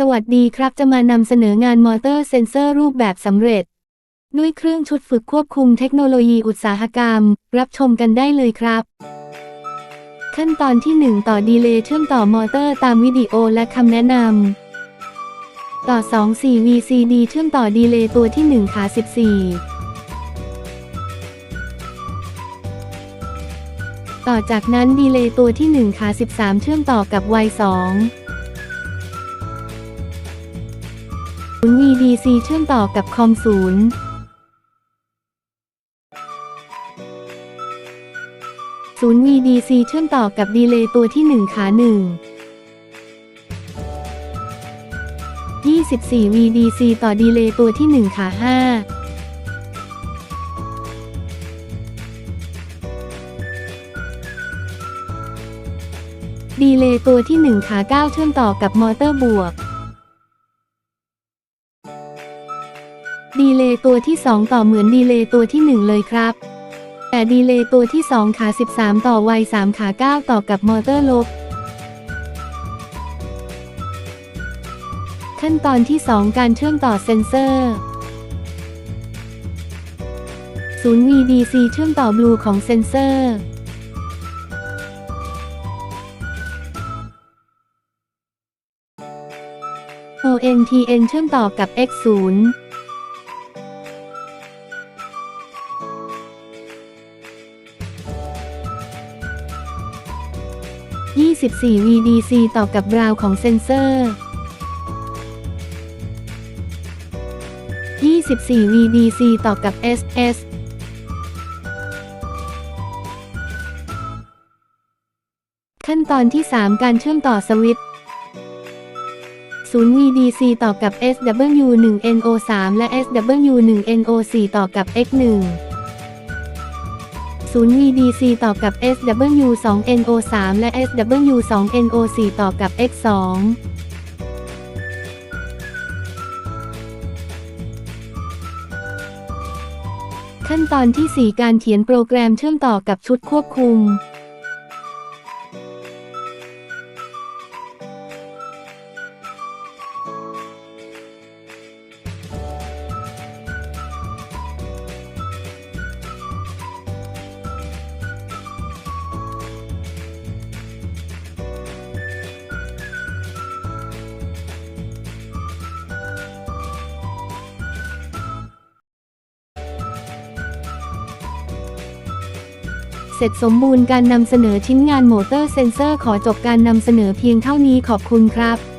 สวัสดีครับจะมานำเสนองานมอเตอร์เซนเซอร์รูปแบบสำเร็จ ด้วยเครื่องชุดฝึกควบคุมเทคโนโลยีอุตสาหกรรม รับชมกันได้เลยครับ ขั้นตอนที่ 1 ต่อดีเลย์เชื่อมต่อมอเตอร์ตามวิดีโอและคำแนะนำต่อ 2 4 VCD เชื่อมต่อดีเลย์ตัวที่ 1 ขา 14ต่อจากนั้นดีเลย์ตัวที่ 1 ขา 13 เชื่อมต่อกับ Y2 0 VDC เชื่อมต่อกับคอม0 0 VDC เชื่อมต่อกับดีเลย์ตัวที่ 1 ขา 1 24 VDC ต่อดีเลย์ตัวที่ 1 ขา 5 ดีเลย์ตัวที่ 1 ขา 9 เชื่อมต่อกับมอเตอร์บวก ดีเลย์ตัวที่ 2 ต่อเหมือนดีเลย์ตัวที่ 1 เลยครับ แต่ดีเลย์ตัวที่ 2 ขา 13 ต่อ Y 3ขา 9 ต่อกับมอเตอร์ลบ ขั้นตอนที่ 2 การเชื่อมต่อเซนเซอร์0 VDC เชื่อมต่อบลูของเซนเซอร์ ONTN เชื่อมต่อกับ X0 24 VDC ต่อกับบราวของเซนเซอร์ 24 VDC ต่อกับ SS ขั้นตอนที่ 3 การเชื่อมต่อสวิตช์0 VDC ต่อกับ SW1NO3 และ SW1NO4 ต่อกับ X1 0 VDC ต่อกับ SW2NO3 และ SW2NO4 ต่อกับ X2 ขั้นตอนที่ 4 การเขียนโปรแกรมเชื่อมต่อกับชุดควบคุม เสร็จสมบูรณ์การนำเสนอชิ้นงานโมเตอร์เซนเซอร์ขอจบการนำเสนอเพียงเท่านี้ขอบคุณครับ